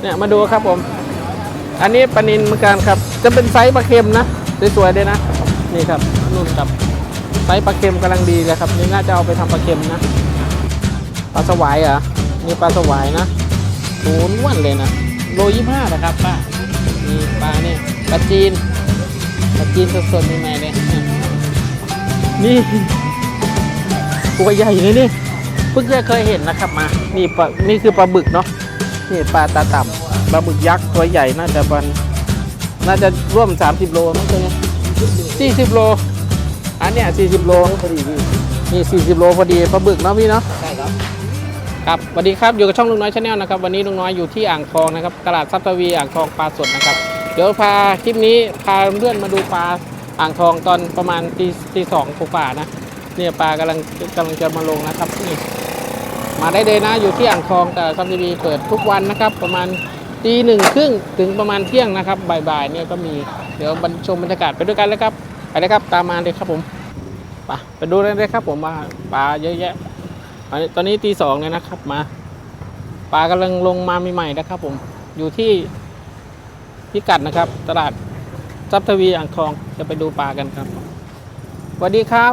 เนี่ยมาดูครับผม อันนี้ปลานินเหมือนกันครับ จะเป็นไซส์ปลาเค็มนะสวยๆเลยนะ นี่ครับนุ่นครับไซส์ปลาเค็มกำลังดีเลยครับนี่น่าจะเอาไปทำปลาเค็มนะปลาสวายเหรอนี่ปลาสวายนะโหนวนเลยนะโลยี่ห้านะครับป้านี่ปลาเนี่ยปลาจีนปลาจีนสดๆใหม่ๆเลยนี่ยนี่ตัวใหญ่เลยนี่เพิ่งจะเคยเห็นนะครับมานี่ปลานี่คือปลาบึกเนาะ นี่ปลาตาต่ำปลาบึกยักษ์ตัวใหญ่น่าจะประมาณน่าจะร่วม 30 โลมั้งตัวเนี้ย40โล อันเนี้ย40โลพอดีพี่นี่40โลพอดีปลาบึกเนาะพี่เนาะใช่ครับครับสวัสดีครับอยู่กับช่องลุงน้อยชาแนลนะครับวันนี้ลุงน้อยอยู่ที่อ่างทองนะครับตลาดซับทวีอ่างทองปลาสดนะครับ เดี๋ยวพาคลิปนี้พาเพื่อนมาดูปลาอ่างทองตอนประมาณตีตีสองกว่าๆนะเนี่ยปลากำลังกำลังจะมาลงนะครับนี่ มาได้เลยนะอยู่ที่อ่างทองแต่ซับทวีเปิดทุกวันนะครับ ประมาณตีหนึ่งครึ่งถึงประมาณเที่ยงนะครับบ่ายๆเนี่ยก็มีเดี๋ยวบรรชมบรรยากาศไปด้วยกันเลยครับไปเลยครับตามมาเลยครับผมไปไปดูเลยครับผมมาปลาเยอะแยะตอนนี้ตีสองเนี่ยนะครับมาปลากำลังลงมาใหม่ๆนะครับ ผมอยู่ที่พิกัดนะครับ ตลาดซับทวีอ่างทองจะไปดูปลากันครับสวัสดีครับ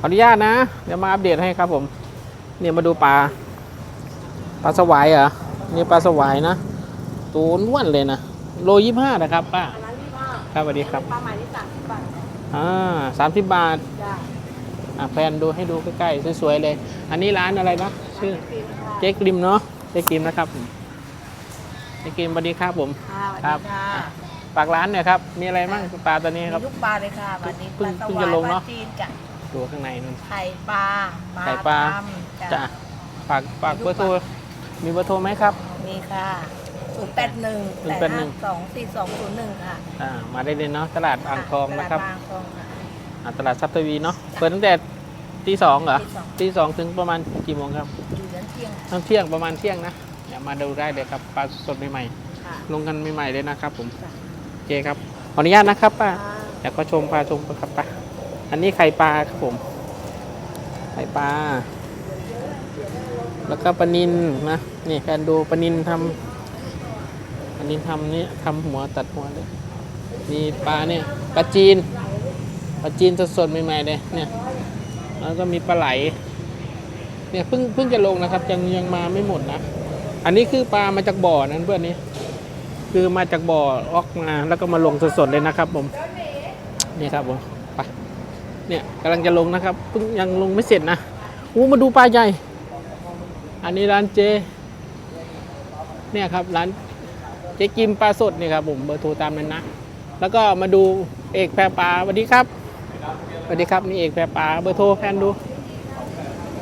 ขออนุญาตนะ เดี๋ยวมาอัปเดตให้ครับผม เนี่ยมาดูปลา ปลาสวายเหรอ นี่ปลาสวายนะ ตัวอ้วนเลยนะ โลยี่ห้านะครับป้าอันนั้นที่ว่าครับสวัสดีครับปลาหมายที่สามสิบบาทอ่าสามสิบบาทจ้าอะแฟนดูให้ดูใกล้ๆสวยๆเลย อันนี้ร้านอะไรนะชื่อฟิล์มค่ะเจ๊กริมเนาะเจ๊กริมนะครับผมเจ๊กริมสวัสดีครับผมค่ะสวัสครับดีค่ะฝากร้านหน่อยครับ มีอะไรบ้างปลาตัวนี้ครับมีลูกปลาเลยค่ะวันนี้เพิ่ปงลาสเพิ่งวาจะยลงปเนลาอะจีนจ้ะ ตัวข้างในนู่น ไข่ปลาไข่ปลาดำจ้ะฝากฝากเบอร์โทรมีเบอร์โทรไหมครับ มีค่ะศูนย์แปดหนึ่งแปดห้าสองสี่สองศูนย์หนึ่งค่ะอ่ามาได้เลยเนาะตลาดอ่างทองนะครับตลาดอ่างทองค่ะ อ่าตลาดซับทวีเนาะเปิดตั้งแต่ตีสองเหรอตีสอง ตีสองถึงประมาณกี่โมงครับอยู่ยันเที่ยงทั้งเที่ยงประมาณเที่ยงนะเดี๋ยวมาดูได้เลยครับปลาสดใหม่ค่ะ ๆลงกันใหม่ๆเลยนะครับผมจ้ะ โอเคครับขออนุญาตนะครับป้าค่ะอยากก็ชมปลาชมปลาครับปลา อันนี้ไข่ปลาครับผม ไข่ปลา แล้วก็ปลานินนะนี่การดูปลานินทำปลานินทำนี่ทำหัวตัดหัวเลยมีปลาเนี่ยปลาจีนปลาจีนสดๆใหม่ๆเลยเนี่ยแล้วก็มีปลาไหลเนี่ยเพิ่งเพิ่งจะลงนะครับ ยังยังมาไม่หมดนะ อันนี้คือปลามาจากบ่อนั้นเพื่อนนี้ คือมาจากบ่อออกมาแล้วก็มาลงสดๆเลยนะครับผม นี่ครับผม เนี่ยกำลังจะลงนะครับเพิ่งยังลงไม่เสร็จนะอู้มาดูปลาใหญ่ อันนี้ร้านเจ เนี่ยครับร้านเจกิมปลาสดเนี่ยครับผมเบอร์โทรตามนั้นนะ แล้วก็มาดูเอกแพรปลาสวัสดีครับสวัสดีครับนี่เอกแพรปลาเบอร์โทรแฟนดู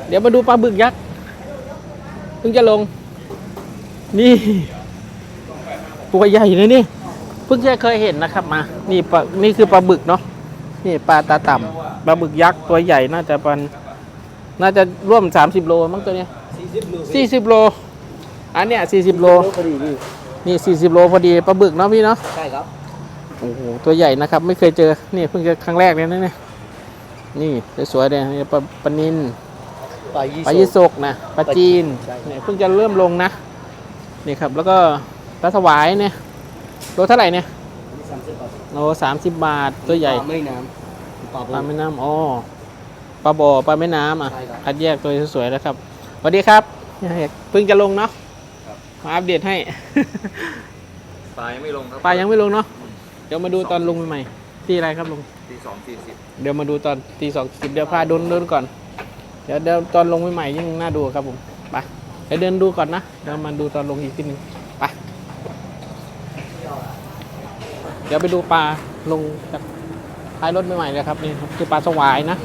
เดี๋ยวมาดูปลาบึกยักษ์เพิ่งจะลง นี่ตัวใหญ่เลยนี่เพิ่งจะเคยเห็นนะครับมา นี่ปลานี่คือปลาบึกเนาะ นี่ปลาตาต่ำปลาบึกยักษ์ตัวใหญ่น่าจะประมาณน่าจะร่วม 30 โลมั้งตัวเนี้ยสี่สิบโล40 โล อันเนี้ย40 โลพอดีพี่นี่ 40 โลพอดีปลาบึกเนาะพี่เนาะใช่ครับโอ้โหตัวใหญ่นะครับ ไม่เคยเจอนี่เพิ่งจะครั้งแรกเลยนะเนี่ยนี่สวยๆเลยนี่ปลาปลานินปลายี่ปลายี่สกนะปลาจีนใช่เนี่ยเพิ่งจะเริ่มลงนะนี่ครับแล้วก็ปลาสวายเนี่ยโลเท่าไหร่เนี่ยสามสิบบาท โลสามสิบบาทตัวใหญ่ปลาไม่น้ำปลาปลาแม่น้ำอ๋อปลาบ่อปลาแม่น้ำอะใช่ครับคัดแยกตัวสวยๆแล้วครับสวัสดีครับเพิ่งจะลงเนาะมาอัปเดตให้ปลายังไม่ลงครับปลายังไม่ลงเนาะเดี๋ยวมาดูตอนลงใหม่ๆที่อะไรครับลุงตีสองสี่สิบเดี๋ยวมาดูตอนตีสองสิบเดี๋ยวพาเดินเดินก่อน เดี๋ยวเดี๋ยวตอนลงใหม่ๆยิ่งน่าดูครับผมไปเดี๋ยวเดินดูก่อนนะเดี๋ยวมาดูตอนลงอีกทีหนึงไป เดี๋ยวไปดูปลาลงจากท้ายรถใหม่ๆเลยครับนี่คือปลาสวายนะ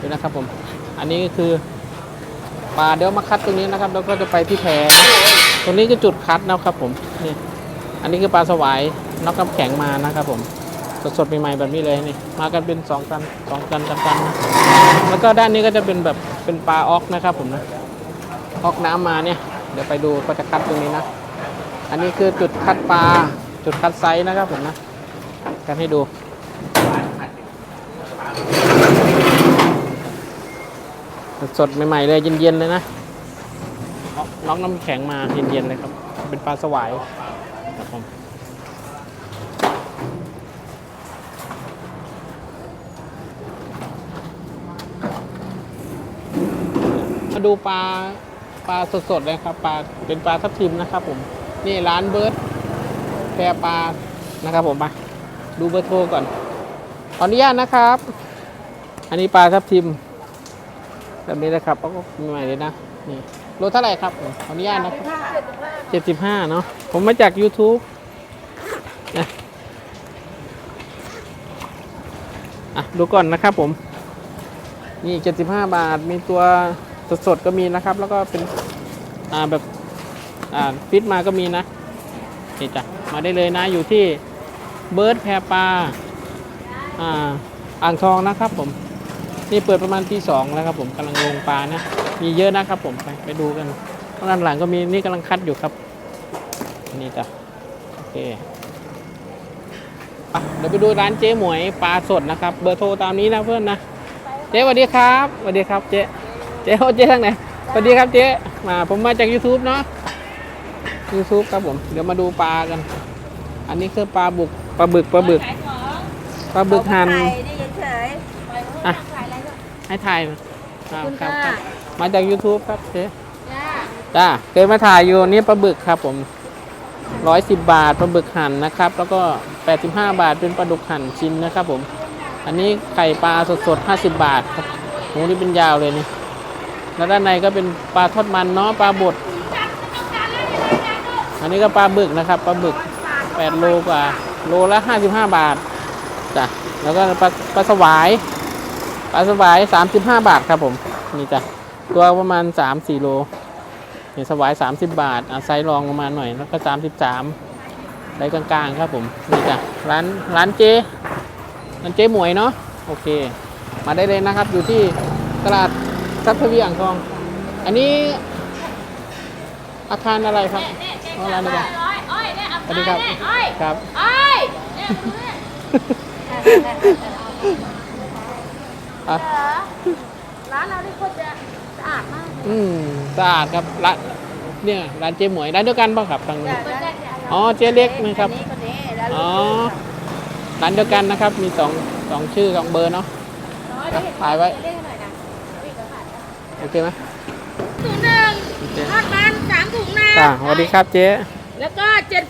ดูนะครับผม อันนี้คือปลาเดี๋ยวมาคัดตรงนี้นะครับ แล้วก็จะไปที่แพนะตรงนี้คือจุดคัดนะครับผมนี่อันนี้คือปลาสวายนอกน้ำแข็งมานะครับผมสดๆใหม่ๆแบบนี้เลยนี่มากันเป็นสองตันสองตันตันนะแล้วก็ด้านนี้ก็จะเป็นแบบเป็นปลาออกนะครับผมนะออกน้ำมาเนี่ย เดี๋ยวไปดูก็จะคัดตรงนี้นะ อันนี้คือจุดคัดปลา จุดคัดไซส์นะครับผมนะกันให้ดู สดใหม่ๆเลยเย็นๆเลยนะน็อกน้ำแข็งมาเย็นๆเลยครับ เป็นปลาสวายครับผมมาดูปลาปลาสดๆเลยครับปลาเป็นปลาทับทิมนะครับผม นี่ร้านเบิร์ด แพรปลานะครับผมมาดูเบอร์โทรก่อน ขออนุญาตนะครับ อันนี้ปลาทับทิม แบบนี้นะครับก็ใหม่เลยนะนี่โลเท่าไหร่ครับ ขออนุญาตนะครับเจ็ดสิบห้าเนาะผมมาจาก YouTube นะอะดูก่อนนะครับผมนี่เจ็ดสิบห้าบาทมีตัวสดๆก็มีนะครับ แล้วก็เป็นอ่าแบบอ่าฟิตมาก็มีนะนี่จ้ะ มาได้เลยนะอยู่ที่เบิร์ดแพรปลาอ่าอ่างทองนะครับผมนี่เปิดประมาณที่สองแล้วครับผมกำลังลงปลานะ มีเยอะนะครับผมไปไปดูกันด้านหลังก็มีนี่กำลังคัดอยู่ครับ นี่จ้ะโอเคอเดี๋ยวไปดูร้านเจ๊หมวยปลาสดนะครับ เบอร์โทรตามนี้นะเพื่อนนะเจ๊สวัสดีครับสวัสดีครับเจ๊เจ๊โอเจ๊ทางไหนสวัสดีครับเจ๊มาผมมาจาก YouTube เนาะ YouTube ครับผม เดี๋ยวมาดูปลากัน อันนี้คือปลาบุกปลาบึกปลาบึกปลาบึกหั่นไข่นี่เฉยอะให้ถ่ายมาครับครับครับมาจาก YouTube ครับเจ๊จ้าเคยมาถ่ายอยู่นี่ปลาบึกครับผมร้อยสิบบาทปลาบึกหั่นนะครับ แล้วก็แปดสิบห้าบาทเป็นปลาดุกหั่นชิ้นนะครับผม อันนี้ไข่ปลาสดๆห้าสิบบาทครับโหนี่เป็นยาวเลยนี่แล้วด้านในก็เป็นปลาทอดมันเนาะปลาบดอันนี้ก็ปลาบึกนะครับปลาบึก แปดโลกว่า โลละห้าสิบห้าบาทจ้ะแล้วก็ปลาปลาสวายปลาสวาย 35 บาทครับผมนี่จ้ะตัวประมาณ 3-4 โลเนี่ยสวาย 30 บาทอะไซส์รองลงมาณหน่อยแล้วก็ 33ไซส์กลางๆครับผมนี่จ้ะร้านร้านเจร้านเจหมวยเนาะโอเค มาได้เลยนะครับ อยู่ที่ตลาดทรัพย์ทวีอ่างทอง อันนี้อาคารอะไรครับอ๋อร้านอะไร สวัสดีครับ ครับอะร้านเราที่คนจะสะอาดมากอืมสะอาดครับร้านเนี่ยร้านเจ๊หมวยร้านเดียวกันป่ะครับทางนี้อ๋อเจ๊เล็กนะครับนี้คนนี้แล้วอ๋อ ร้านเดียวกันนะครับ มีสองสองชื่อสองเบอร์เนาะถ่ายไว้โอเคไหมถุงหนึ่งโอเคทอดมันสามถุงนะจ้าสวัสดีครับเจ๊แล้วก็เจ็ด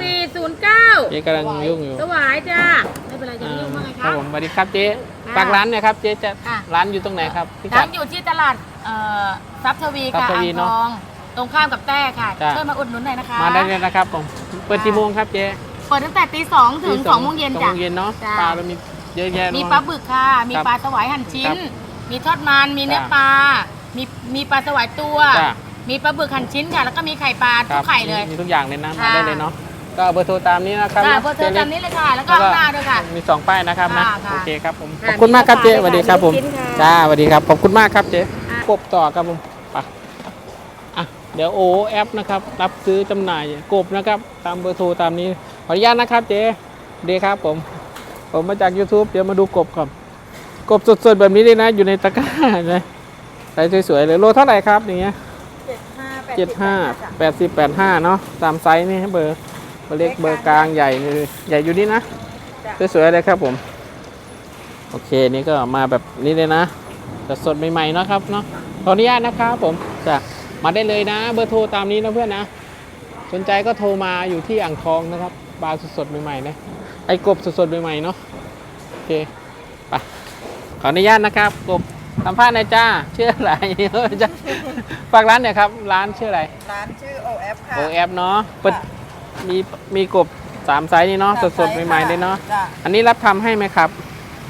สี่ศูนย์เก้าเจ๊กำลังยุ่งอยู่สวายจ้าไม่เป็นไรจะอ่ายุ่งมากไงคครัรับบผมสวัสดีครับเจ๊ฝากร้านหน่อยครับเจ๊จะอะ ร้านอยู่ตรงไหนครับพี่กัร้าด นอยู่ที่ตลาดเอ่อทรัพย์ทวีทรัพค่ะย์ทวีอ่างเนทอะอง ตรงข้ามกับแต้ค่ะจ้ะ ช่วยมาอุดหนุนหน่อยนะคะ มาได้เลยนะครับผมเปิดกี่โมงครับเจ๊เปิดตั้งแต่ตีสองถึงสองโมงเย็นสองจ้ะ โมงเย็นเนาะจ้ะ ปลาเรามีเยอะแยะมีเนอะปลาบึกค่ะ มีครับปลาสวายหั่นชิ้ครันบมีทอดมันมีเนื้อจ้ะปลา มีมีปลาสวายตัว จ้ะ มีปลาบึกหั่นชิ้นค่ะ แล้วก็มีไข่ปลาคทุรักไข่เลย มีทุกอย่างเลยนะมาค่ะได้เลยเนาะ ก็เบอร์โทรตามนี้นะครับค่ะนะเบอร์โทรจ๊เล็กจำนี้เลยค่ะ แล้วก็ข้างหน้าด้วยค่ะ มีสองป้ายนะครับนะ ค่ะค่ะ โอเคครับผมค่ะขอบคุณมากครับเจ๊มีสลูกวัสดีครับผมลูกชิ้นค่ะจ้าสวัสดีครับ ขอบคุณมากครับเจ๊อะกบต่อครับผมไปอะ เดี๋ยวโอแอปนะครับ รับซื้อจำหน่ายกบนะครับ ตามเบอร์โทรตามนี้ ขออนุญาตนะครับเจ๊ดีครับผม ผมมาจาก YouTube เดี๋ยวมาดูกบครับ กบสดๆแบบนี้เลยนะ อยู่ในตะกร้าเลยใส่สวยๆเลย โลเท่าไหร่ครับอย่างเงี้ย เจ็ดห้าเจ็ดห้าแปดสิบแปดห้าเนาะตามไซส์นี่เบอร์ เบอร์เล็กเบอร์กลางใหญ่นี่ใหญ่อยู่นี่นะสวยๆเลยครับผม โอเคนี่ก็มาแบบนี้เลยนะแต่สดใหม่ๆเนาะครับเนาะขออนุญาตนะครับผมจะมาได้เลยนะ เบอร์โทรตามนี้นะเพื่อนนะ สนใจก็โทรมาอยู่ที่อ่างทองนะครับปลาสดๆใหม่ๆนะไอ้กบสดๆใหม่ๆเนาะโอเคไปขออนุญาตนะครับกบสัมภาษณ์หนอยจ้าชื่ออะไรจ้าฝากร้านหน่อยครับ ร้านชื่ออะไร ร้านชื่อ OF ค่ะโอแอปเนาะเปิด มีมีกบสามไซส์นี่เนาะสดๆใหม่ๆเลยเนาะจ้ะอันนี้รับทำให้ไหมครับ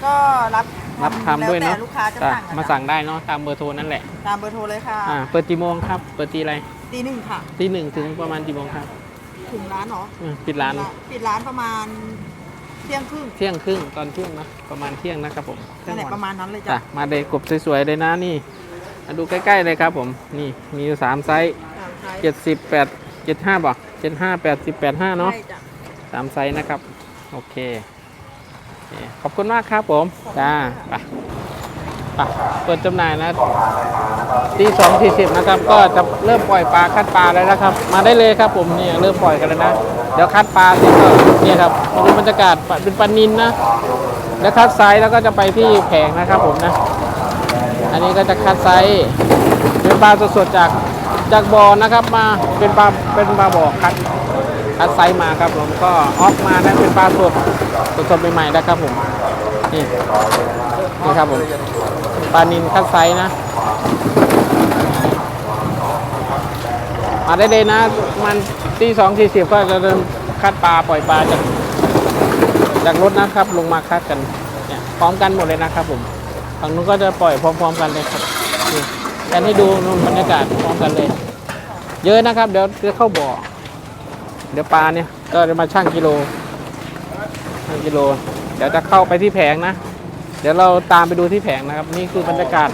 ก็รับรับทำด้วยเนาะแล้แต่ลูกค้าจะจ้ะสั่งอะมาสั่งได้เนาะตามเบอร์โทรนั่นแหละตามเบอร์โทรเลยค่ะอ่าเปิดกี่โมงครับ เปิดตีอะไรตีหนึ่งค่ะ ตีหนึ่งถึงประมาณกี่โมงครับถึงร้านเหรออืมปิดร้าน ปิดร้านประมาณเที่ยงครึ่งเที่ยงครึ่งตอนเที่ยงนะประมาณเที่ยงนะครับผมเที่ยนั่งนแหละวัประมาณนั้นเลยจ้ะจ้ะมาเลยกบสวยๆเลยนะนี่มาดูใกล้ๆเลยครับผมนี่มีอยู่สามไซส์ ตามไซส์เจ็ดสิบแปดเจ็ดห้าบ่ เจ็ดห้าแปดสิบแปดห้าเนาะใช่จ้ะสามไซส์นะครับ โอเคโอเค ขอบคุณมากครับผม จ้า ไปไปเปิดจำหน่ายนะตีสองสี่สิบนะครับ ก็จะเริ่มปล่อยปลาคัดปลาแล้วนะครับ มาได้เลยครับผมเนี่ยเริ่มปล่อยกันแล้วนะ เดี๋ยวคัดปลาเสร็จก็เนี่ยครับมาดูบรรยากาศเป็นปลานินนะ แล้วคัดไซส์แล้วก็จะไปที่แผงนะครับผมนะ อันนี้ก็จะคัดไซส์เป็นปลาสดๆจาก จากบ่อนะครับมาเป็นปลาเป็นปลาบ่อคัดคัดไซส์มาครับผมก็ออกมานะเป็นปลาสดสดใหม่ๆนะครับผมนี่นี่ครับผมปลานินคัดไซส์นะมาได้เลยนะมันตีสองสี่สิบก็จะเริ่มคัดปลาปล่อยปลาจากจากรถนะครับ ลงมาคัดกันเนี่ยพร้อมกันหมดเลยนะครับผมฝั่งนู้นก็จะปล่อยพร้อม ๆ กันเลยครับ กันให้ดูนู่นบรรยากาศพร้อมกันเลย เยอะนะครับ เดี๋ยวจะเข้าบ่อ เดี๋ยวปลาเนี่ย ก็จะมาชั่งกิโลชั่งกิโล เดี๋ยวจะเข้าไปที่แผงนะ เดี๋ยวเราตามไปดูที่แผงนะครับ นี่คือบรรยากาศ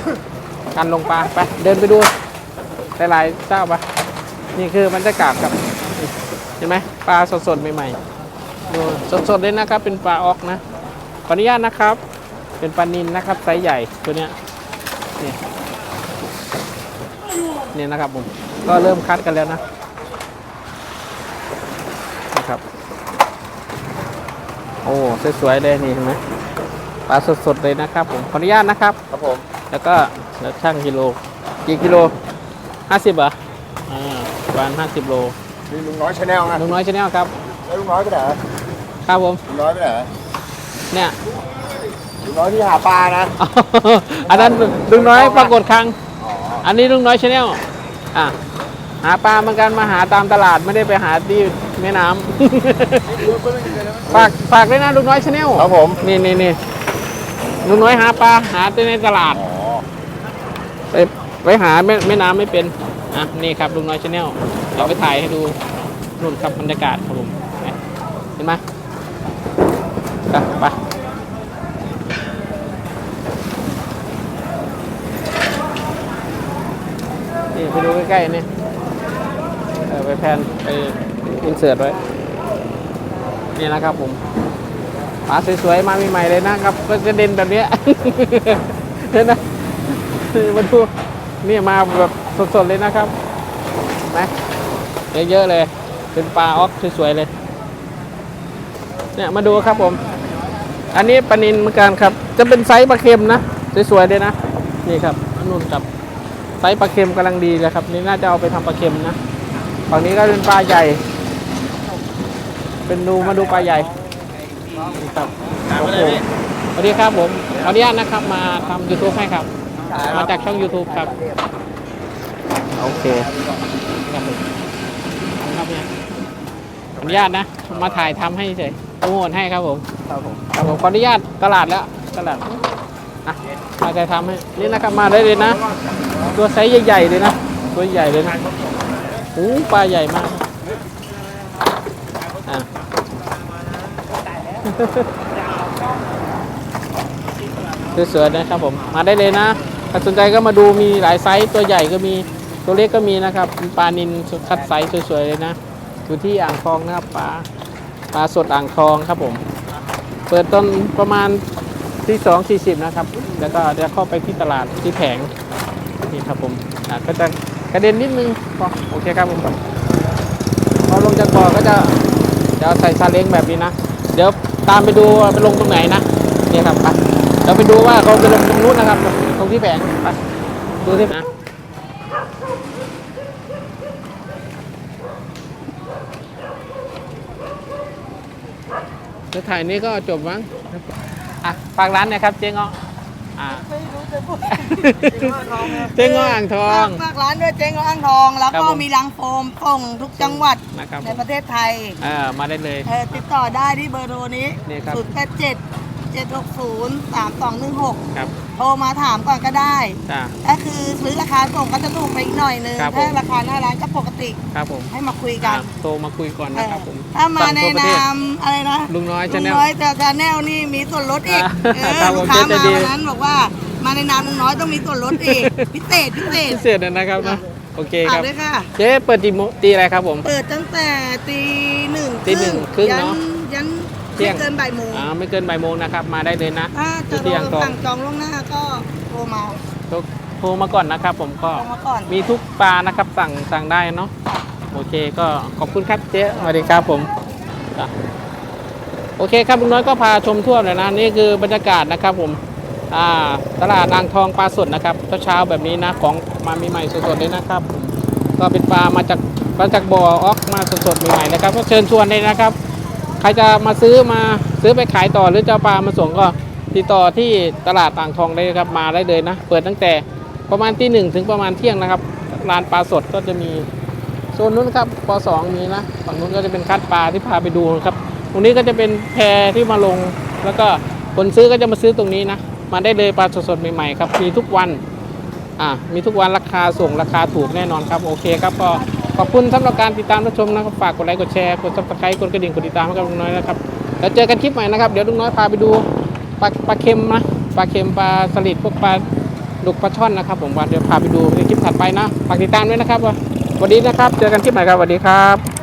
การลงปลาไปเดินไปดูหลายๆเจ้าปะนี่คือบรรยากาศครับเห็นไหมปลาสดๆใหม่ๆดูสดๆเลยนะครับ เป็นปลาออกนะขออนุญาตนะครับ เป็นปลานินนะครับไซส์ใหญ่ตัวเนี้ยนี่ นี่นะครับผมก็เริ่มคัดกันแล้วนะนะครับ โอ้สวยๆเลยนี่เห็นไหมปลาสดๆเลยนะครับ ผมขออนุญาตนะครับ ครับผม แล้วก็แล้วช่างกิโลกี่กิโลห้าสิบเหรออ่าประมาณห้าสิบโลนี่ลุงน้อยชาแนลนะลุงน้อยชาแนลครับแล้วลุงน้อยไปไหนครับผมลุงน้อยไปไหนเนี่ยลุงน้อยที่หาปลานะอันนั้นลุงน้อยปรากฏครั้ง อันนี้ลุงน้อยชาแนลอะหาปลาเหมือนกันมาหาตามตลาดไม่ได้ไปหาที่แม่น้ำฝากฝากด้วยนะลุงน้อยชาแนลครับผมนี่นี่นี่ลุงน้อยหาปลาหาที่ในตลาดไปไปหาแม่แม่น้ำไม่เป็นอะนี่ครับลุงน้อยชาแนลเดี๋ยวไปถ่ายให้ดูนู่นครับบรรยากาศครับผมเนี่ยเห็นไหมไปไปนี่ไปดู ใกล้ๆนี่ไปแพนไปอินเสิร์ตไว้ นี่นะครับผมปลาสวยๆ มาใหม่ๆเลยนะครับก็จะเด่นแบบเนี้ยเห็นไหมมาดูนี่มาแบบสดๆเลยนะครับนะเยอะๆเลย เป็นปลาออกสวยๆเลย เนี่ยมาดูครับผม อันนี้ปลานินเหมือนกันครับ จะเป็นไซส์ปลาเค็มนะ สวยๆเลยนะ นี่ครับนนู่นกับ ไซส์ปลาเค็มกำลังดีเลยครับ นี่น่าจะเอาไปทำปลาเค็มนะฝั่งนี้ก็เป็นปลาใหญ่ เป็นดูมาดูปลาใหญ่ครับโอ้โหสวัสดีครับผมขออนุญาตนะครับมาทำ YouTube ให้ครับ มาจากช่อง YouTube ครับ โอเคครับผมครับเนี่ยขออนุญาตนะ มาถ่ายทำให้เฉยโปรโมทให้ครับผม ครับผมครับผมขออนุญาตตลาดแล้วตลาดอะมาถ่ายทำให้ นี่นะครับมาได้เลยนะ ตัวไซส์ใหญ่ๆเลยนะ ตัวใหญ่เลยนะโอ้ปลาใหญ่มากอะสวยๆนะครับผมมาได้เลยนะถ้าสนใจก็มาดูมีหลายไซส์ตัวใหญ่ก็มีตัวเล็กก็มีนะครับเป็นปลานินคัดไซส์สวยๆเลยนะอยู่ที่อ่างทองนะครับปลาปลาสดอ่างทองครับผม เปิดต้นประมาณที่สองสี่สิบนะครับ แล้วก็จะเข้าไปที่ตลาดที่แผง นี่ครับผมอะก็จะกระเด็นนิดนึงพอโอเคครับผมพอลงจากบ่อก็จะจะใส่ซาเล้งแบบนี้นะเดี๋ยวตามไปดูไปลงตรงไหนนะนี่ครับไปเดี๋ยวไปดูว่าเขาไปลงตรงนู้นนะครับ ตรงที่แผงไปดูที่นะจะถ่ายนี้ก็จบมั้งอะฝากร้านนะครับเจ๊งอ อ่าไม่รู้จะพูดเจ๊งออ่างทอง ฝากร้านด้วยเจ๊งอ่างทอง แล้วครับก็ผม มีลังโฟมส่งทุกจังหวัดนะครับในผมประเทศไทยเออมาได้เลย เออติดต่อได้ที่เบอร์โทรนี้ นี่ครับ 0 8 7 7 6 0 3 2 1 6 ครับ โทรมาถามก่อนก็ได้ จ้าก็คือซื้อราคาส่งก็จะถูกไปอีกหน่อยนึง ครับผม ถ้าราคาหน้าร้านก็ปกติ ครับผมให้มาคุยกันอะโทรมาคุยก่อนนะครับผมถ้ามาในสั่งทั่วประเทศ นามอะไรนะลุงน้อยลุชางแนลน้อยแต่ชาแนลนี่มีส่วนลดอีกอ่าเออครับผมลูกค้าเจ๊มาใจดี วันนั้นบอกว่า มาในนามลุงน้อยต้องมีส่วนลดอีก พิเศษพิเศษพิเศษนะครับนะโอเคคฝากรับด้วยค่ะ เจ๊เปิดตีโมงตีอะไรครับผม เปิดตั้งแต่ตีหนึ่งตีหนึ่งครึ่งยัเนอะยัน เที่ยง ไม่เกินบ่ายโมงอ่าไม่เกินบ่ายโมงนะครับ มาได้เลยนะถ้าจะที่อ่างทองสั่งจองล่วงหน้าก็โทรรมาโทรโทรมาก่อนนะครับ ผมก็ โทรมาก่อนมีทุกปลานะครับสั่งสั่งได้เนาะโอเคก็ขอบคุณครับเจ๊สวัสดีครับผมจ้ะโอเคครับลุงน้อยก็พาชมทั่วเลยนะนี่คือบรรยากาศนะครับผมอ่าตลาดนางทองปลาสดนะครับเช้าๆแบบนี้นะของมาใหม่ๆสดๆเลยนะครับผมก็เป็นปลามาจากมาจากบ่อออกมาสดๆใหม่ๆนะครับ ก็เชิญชวนเลยนะครับ ใครจะมาซื้อมาซื้อไปขายต่อหรือจะเอาปลามาส่งก็ติดต่อที่ตลาดต่างทองได้ครับมาได้เลยนะ เปิดตั้งแต่ประมาณที่หนึ่งถึงประมาณเที่ยงนะครับร้านปลาสดก็จะมีโซนนู้นครับปสองมีนะฝั่งนู้นก็จะเป็นคัดปลาที่พาไปดูครับ ตรงนี้ก็จะเป็นแพที่มาลง แล้วก็คนซื้อก็จะมาซื้อตรงนี้นะมาได้เลยปลาสดๆใหม่ๆครับมีทุกวันอ่ามีทุกวันราคาส่งราคาถูกแน่นอนครับโอเคครับก็ ขอบคุณสำหรับการติดตามรับชมนะครับฝากกดไลค์กดแชร์กดซับสไครต์กดกระดิ่งกดติดตามให้กับลุงน้อยนะครับแล้วเจอกันคลิปใหม่นะครับเดี๋ยวลุงน้อยพาไปดูปลาปลาเค็มนะปลาเค็มปลาสลิดพวกปลาดุกปลาช่อนนะครับ ผมว่าเดี๋ยวพาไปดูในคลิปถัดไปนะฝากติดตามด้วยนะครับว่าสวัสดีนะครับ เจอกันคลิปใหม่ครับสวัสดีครับ